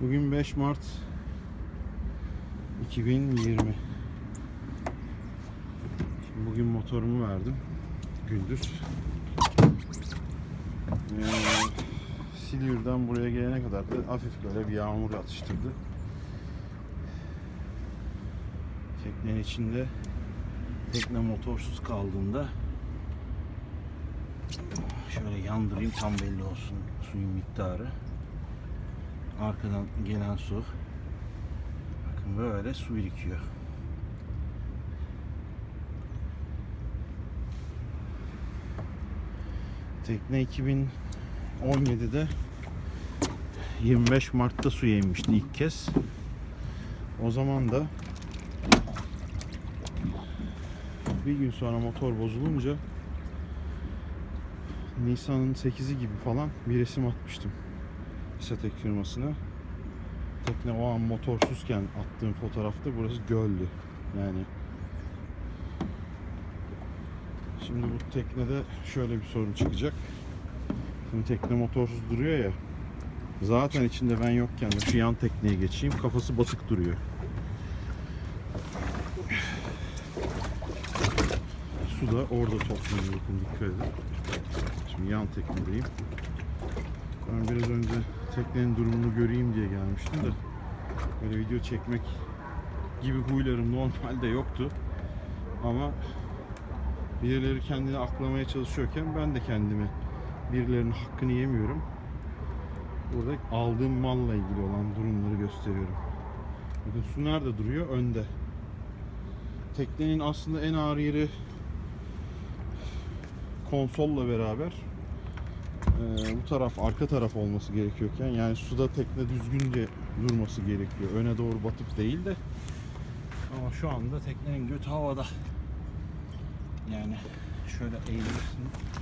Bugün 5 Mart 2020. Şimdi bugün motorumu verdim. Gündüz. Ee, Silivri'den buraya gelene kadar da hafif böyle bir yağmur atıştırdı. Teknenin içinde tekne motorsuz kaldığında şöyle yandırayım tam belli olsun suyun miktarı. Arkadan gelen su. Bakın böyle su birikiyor. Tekne 2017'de 25 Mart'ta suya inmişti ilk kez. O zaman da bir gün sonra motor bozulunca Nisan'ın 8'i gibi falan bir resim atmıştım. Satek firmasına. Tekne o an motorsuzken attığım fotoğrafta burası göldü. Yani Şimdi bu teknede şöyle bir sorun çıkacak. Şimdi tekne motorsuz duruyor ya. Zaten içinde ben yokken de şu yan tekneye geçeyim. Kafası batık duruyor. Su da orada toplanıyor. Dikkat edin. Şimdi yan teknedeyim. Ben biraz önce teknenin durumunu göreyim diye gelmiştim de böyle video çekmek gibi huylarım normalde yoktu. Ama birileri kendini aklamaya çalışıyorken ben de kendimi birilerinin hakkını yemiyorum. Burada aldığım malla ilgili olan durumları gösteriyorum. Bakın su nerede duruyor? Önde. Teknenin aslında en ağır yeri konsolla beraber ee, bu taraf arka taraf olması gerekiyorken yani suda tekne düzgünce durması gerekiyor. Öne doğru batıp değil de ama şu anda teknenin götü havada. Yani şöyle eğilirsin.